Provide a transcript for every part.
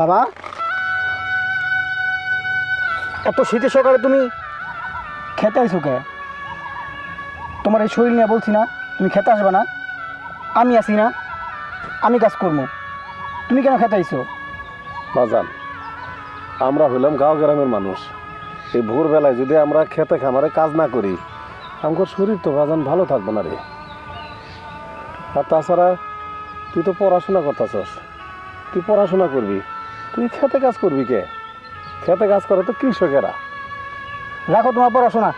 বাবা। এত শীতের সকালে তুমি খেতে আইছো কে? তোমার এই শরীর নিয়ে বলছি না, তুমি খেতে আসবে না। আমি আছি না, আমি কাজ করব। তুমি কেন খেতে আইছো? বাজান, আমরা হইলাম গাঁও গ্রামের মানুষ। এই ভোরবেলায় যদি আমরা খেতে খামারে কাজ না করি আমার শরীর তো বাজান ভালো থাকবে না রে। আর তাছাড়া তুই তো পড়াশোনা করতেছস। তুই পড়াশোনা করবি তুই খেতে কাজ করবি কে? খেতে কাজ করে তো কৃষকেরা। রাখো তোমার পড়াশোনা।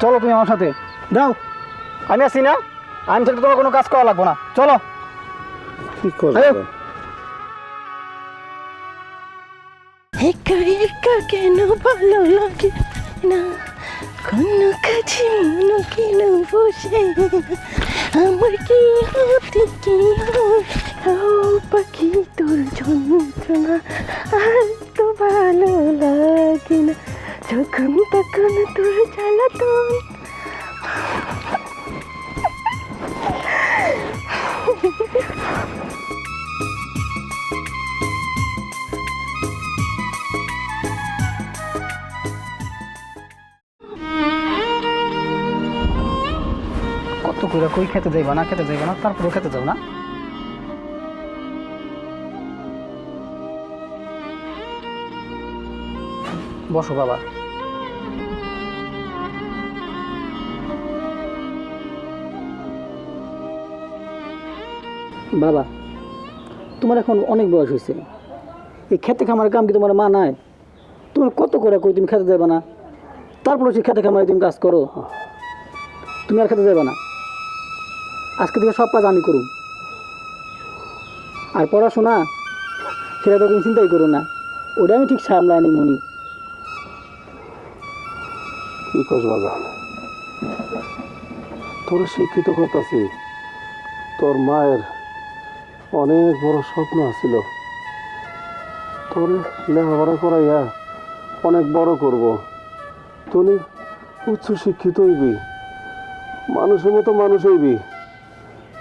চলো তুমি আমার সাথে। যাও আমি আছি না। আমি থাকলে তোমার কোনো কাজ করা লাগবো না। চলো। কি করবি? একা একা কেন ভালো লাগে না? কোনো কাছে মন কেন বসে। আমার কি হতে কি করে কই খেতে যাইবা না, খেতে যাইবা না, তারপরেও খেতে যাও না। বসো বাবা। বাবা, তোমার এখন অনেক বয়স হয়েছে। এই খেতে খামারের কাম কি তোমার মা নাই? তোমার কত করে কই তুমি খেতে যাবে না? তারপরে সেই খেতে খামারে তুমি কাজ করো। তুমি আর খেতে যাবে না। আজকে থেকে সব কাজ আমি করুম। আর পড়াশোনা, সেটা তো তুমি চিন্তাই করো না। ওটা আমি ঠিক সামলাই নি মনি। কি তোর শিক্ষিত করতেছি তোর মায়ের অনেক বড় স্বপ্ন আছিল। তোর লেখাপড়া করাইয়া অনেক বড় করব। তুমি উচ্চ শিক্ষিত হইবি। মানুষের মতো মানুষ হইবি।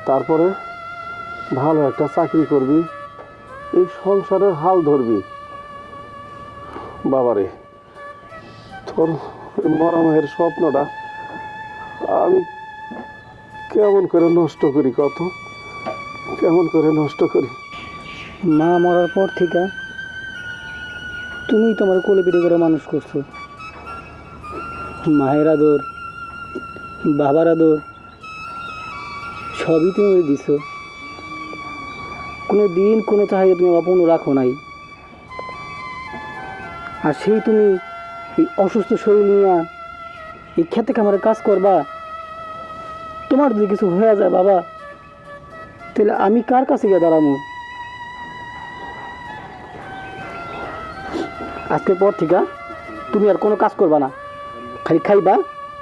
তারপরে ভালো একটা চাকরি করবি, এই সংসারের হাল ধরবি। বাবারে, তোর ওই মরমের স্বপ্নটা আমি কেমন করে নষ্ট করি কত? কেমন করে নষ্ট করি? মা মরার পর থেকে তুমি তোমার কোলে পিঠে করে মানুষ করছ। মায়ের আদর, বাবার আদর সবই তুমি দিছো। কোনো দিন কোনো চাহিদা তুমি অপূর্ণ রাখো নাই। আর সেই তুমি এই অসুস্থ শরীর নিয়ে এই খেতে খামারে কাজ করবা। তোমার যদি কিছু হয়ে যায় বাবা, তাহলে আমি কার কাছে গিয়ে দাঁড়াবো? আজকের পর থেকে তুমি আর কোনো কাজ করবা না। খালি খাইবা,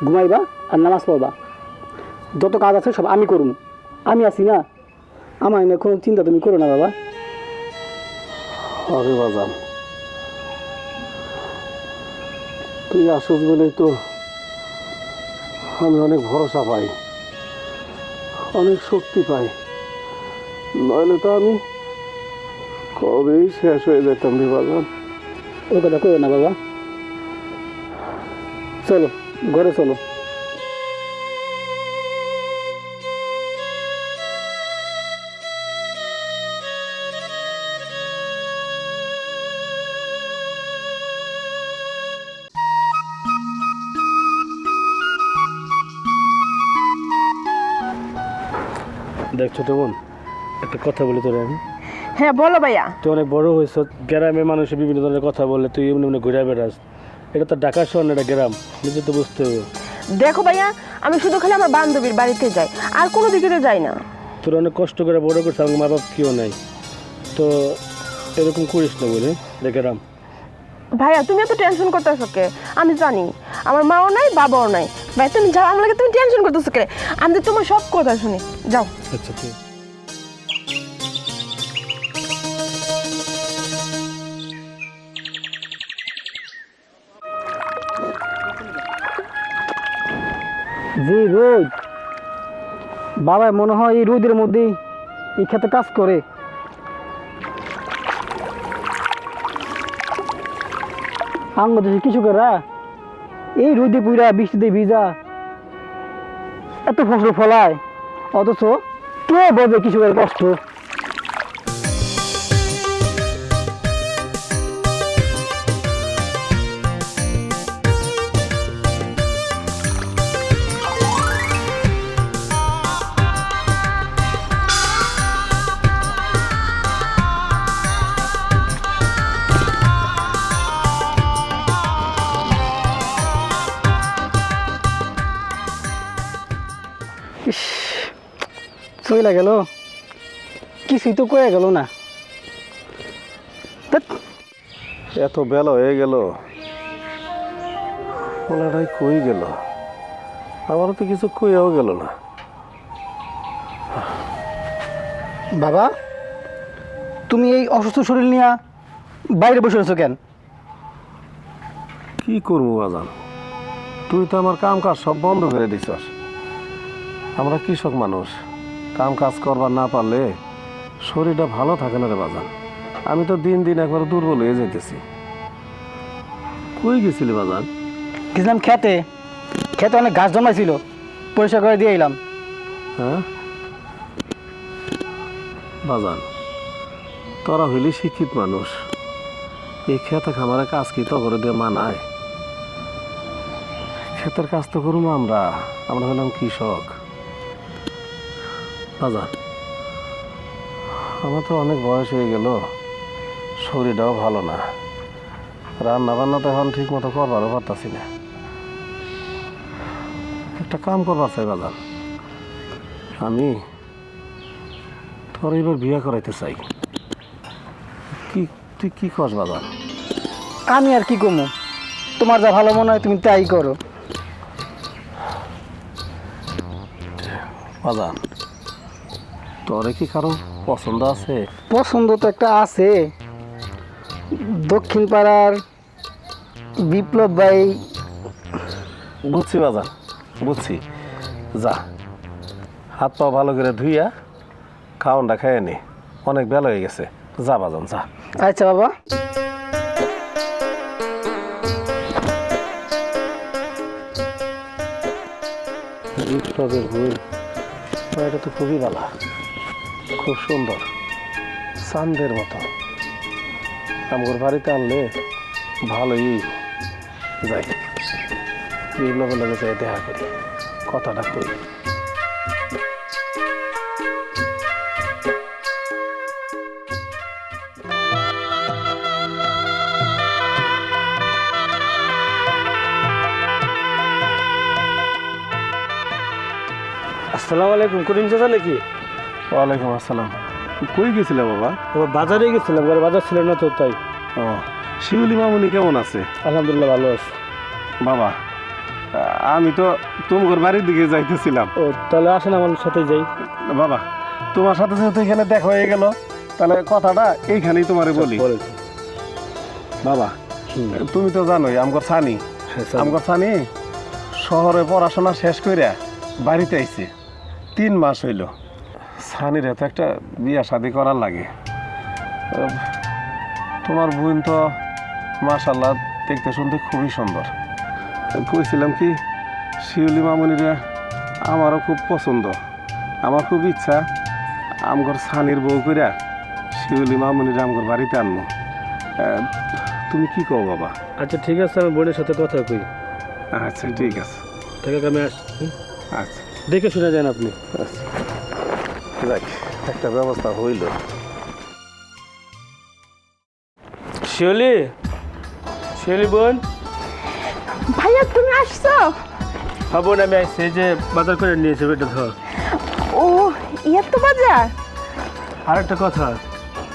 ঘুমাইবা আর নামাজ পড়বা। যত কাজ আছে সব আমি করুন আমি আছি না। আমার নিয়ে কোনো চিন্তা তুমি করো না বাবা। আরে বাজান তুই আসস বলেই তো আমি অনেক ভরসা পাই অনেক শক্তি পাই। নইলে তো আমি কবেই শেষ হয়ে যেতাম রে বাজান ও কথা করো না বাবা। চলো ঘরে চলো। দেখ ছোট বোন একটা কথা বলি তোর আমি। হ্যাঁ বলো ভাইয়া। তুই অনেক বড় হয়েছ গ্রামে মানুষের বিভিন্ন ধরনের কথা বলে তুই এমনি এমনি ঘুরে বেড়াস। এটা তো ঢাকা শহর না এটা গ্রাম নিজে তো বুঝতে হবে। দেখো ভাইয়া আমি শুধু খালি আমার বান্ধবীর বাড়িতে যাই আর কোনো দিকে তো যাই না। তোর অনেক কষ্ট করে বড় করছে আমার মা বাপ কেউ নাই। তো এরকম করিস না বলে গ্রাম। ভাইয়া তুমি এত টেনশন করতেছো কে? আমি জানি। আমার মাও নাই বাবাও নাই। ভাই তুমি যাও আমার লাগে তুমি টেনশন করতে কে আমি তো তোমার সব কথা শুনি। যাও। আচ্ছা ঠিক জি রোদ বাবা মনে হয় এই রোদের মধ্যে এই খেতে কাজ করে। আঙ্গ কিছু করা হ্যাঁ? এই রোদে পুরা বৃষ্টিতে ভিজা। এত ফসল ফলায়। অথচ কে বলবে কৃষকের কষ্ট? ইস চইলা গেল। কিছুই তো কয়ে গেল না। এত বেলা হয়ে গেল। ওনারাই কই গেল? আমারও তো কিছু কইয়াও গেল না। বাবা তুমি এই অসুস্থ শরীর নিয়ে বাইরে বসে আছো কেন? কি করব বাজান? তুই তো আমার কাম কাজ সব বন্ধ করে দিছস। আমরা কৃষক মানুষ। কাম কাজ করবার না পারলে শরীরটা ভালো থাকে না রে বাজান। আমি তো দিন দিন একবার দুর্বল হয়ে যাইতেছি। কই গেছিলি বাজান? গেছিলাম খেতে। খেতে অনেক ঘাস জন্মাইছিল। পরিষ্কার করে দিয়ে এলাম। হ্যাঁ? বাজান তোরা হইলি শিক্ষিত মানুষ। এই খেতে খামারে কাজ কি তো করে দিয়ে মানায়? ক্ষেতের কাজ তো করুম আমরা। আমরা হলাম কৃষক। বাজান আমার তো অনেক বয়স হয়ে গেল শরীরটাও ভালো না। রান্না বান্না তো এখন ঠিক মতো করবারও পারতাছি না। একটা কাম করবার চাই বাজান আমি তোর এবার বিয়ে করাইতে চাই। কি তুই কি কস বাবা? আমি আর কি কমু তোমার যা ভালো মনে হয় তুমি তাই করো। বাবা তোরে কি কারও পছন্দ আছে? পছন্দ তো একটা আছে। দক্ষিণ পাড়ার বিপ্লব ভাই। বুঝছি বাজান বুঝছি। যা হাত পা ভালো করে ধুইয়া খাওয়ানটা খাইয়ে নি। অনেক বেলা হয়ে গেছে। যা বাজান যা। আচ্ছা বাবা। বিপ্লবের বই এটা তো খুবই ভালো। খুব সুন্দর। চান্দের মতো। আমার বাড়িতে আনলে ভালোই যাই বিপ্লবের লগে যাই দেখা করি। কথাটা কই? আসসালামু আলাইকুম, করিম চাচা নাকি? ওয়ালাইকুম আসসালাম। কই গেছিলে বাবা? ও বাজারে গেছিলাম ঘরে বাজার ছিল না তো তাই। ও শিউলি মামুনি কেমন আছে? আলহামদুলিল্লাহ ভালো আছে। বাবা আমি তো তোমার বাড়ির দিকে যাইতেছিলাম। ও তাহলে আসেন আমার সাথে যাই। বাবা তোমার সাথে যেহেতু এখানে দেখা হয়ে গেল তাহলে কথাটা এইখানেই তোমারে বলি। বলেন। বাবা। তুমি তো জানোই আমগর সানি হ্যাঁ। আমগর সানি শহরে পড়াশোনা শেষ কইরা বাড়িতে আইছে। তিন মাস হইল। সানির তো একটা বিয়া শাদি করার লাগে। তোমার বোন তো মাশাল্লাহ দেখতে শুনতে খুবই সুন্দর। আমি কইছিলাম কি শিউলি মামনিরে আমারও খুব পছন্দ। আমার খুব ইচ্ছা আমগর সানির বউ কইরা শিউলি মামনিরে আমগর বাড়িতে আনব তুমি কি কও বাবা? আচ্ছা ঠিক আছে আমি বোনের সাথে কথা কই। আচ্ছা ঠিক আছে। ঠিক আছে আমি আস আচ্ছা। দেখে শুনে যান আপনি। আচ্ছা। যাক একটা ব্যবস্থা হইল। শিওলি শিওলি বোন। ভাইয়া তুমি আসছো? হ্যাঁ বোন আমি আসছি এই যে বাজার করে নিয়েছি বেটা ধর। ও ইয়ে তো বাজার? আর একটা কথা।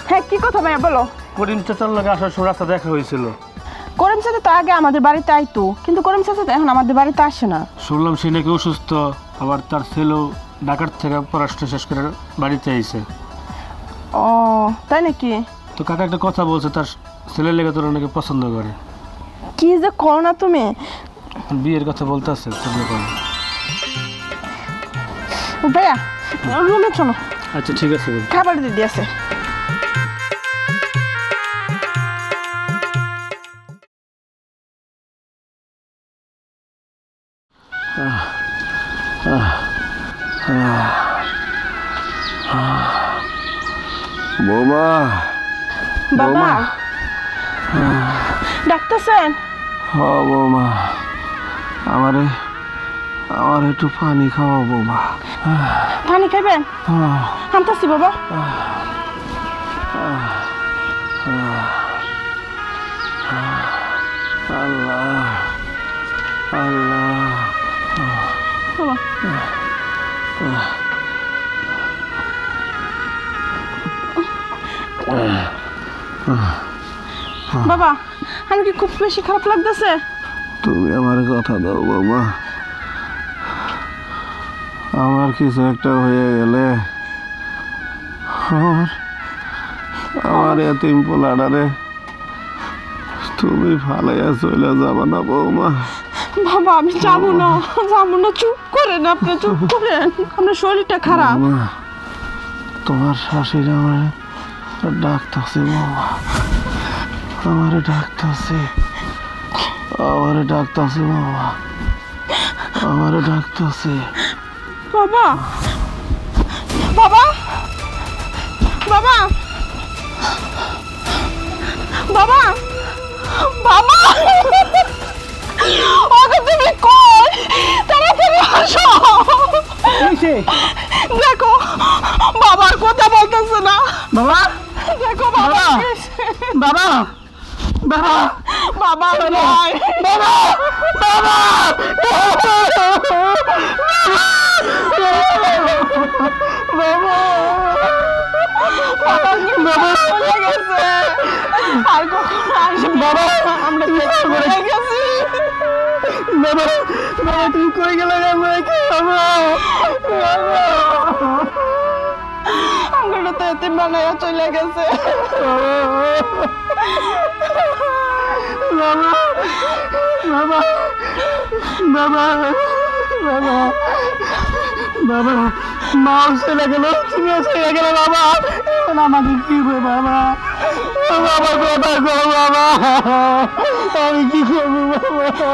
হ্যাঁ কি কথা ভাইয়া বলো। করিম চাচার লগে আসার সময় রাস্তা দেখা হয়েছিল। করিম চাচা তো আগে আমাদের বাড়িতে আইতো কিন্তু করিম চাচা তো এখন আমাদের বাড়িতে আসে না। শুনলাম সে নাকি অসুস্থ আবার তার ছেলেও ঢাকার থেকে পড়াশোনা শেষ করে বাড়িতে আইছে। ও তাই নাকি? তো কাকা একটা কথা বলছে তার ছেলের লেগে তোর অনেকে পছন্দ করে। কি যে কর না তুমি? বিয়ের কথা বলতে আছে তুমি ব্যাপারে। ভাইয়া রুমে চলো। আচ্ছা ঠিক আছে। খাবার দিদি আছে। বৌমা। বাবা। ডাক্তার ডাক্তারছেন হ বৌমা। আমারে আমার একটু পানি খাওয়া বৌমা। পানি খাবেন আনতাছি বাবা। আল্লাহ। আল্লাহ। বাবা। বাবা আমি কি খুব বেশি খারাপ লাগতেছে? তুমি আমার কথা দাও বৌমা আমার কিছু একটা হয়ে গেলে আমার আমার এতিম পোলাডারে তুমি ফালাইয়া চলে যাবা না বৌমা। বাবা আমি যাব না। যাব না চুপ করেন আপনি চুপ করেন। আপনার শরীরটা খারাপ। তোমার শাশুড়ি আমার ডাকতেছে বৌমা আমার ডাকতেছে আমার ডাকতেছে বৌমা আমার ডাকতেছে বাবা! বাবা! বাবা! বাবা! বাবা! ওকে তুমি কই? তাড়াতাড়ি আসো! দেখো বাবার কথা বলতেছে না। বাবা! দেখো বাবা বাবা বাবা। বাবা নয় বাবা বাবা। বাবা চলে গেছে। আর কখনো বাবা আমরা গেছি। বাবা বাবা তুমি কই গেলে আমরা কি বাবা। আমরা তো এতে বানায়া চলে গেছে। বাবা বাবা বাবা বাবা বাবা মাও চলে গেল, তুমিও চলে গেল, বাবা। এখন আমাদের কি হবে, বাবা? বাবা কথা বাবা। আমি কি করব, বাবা?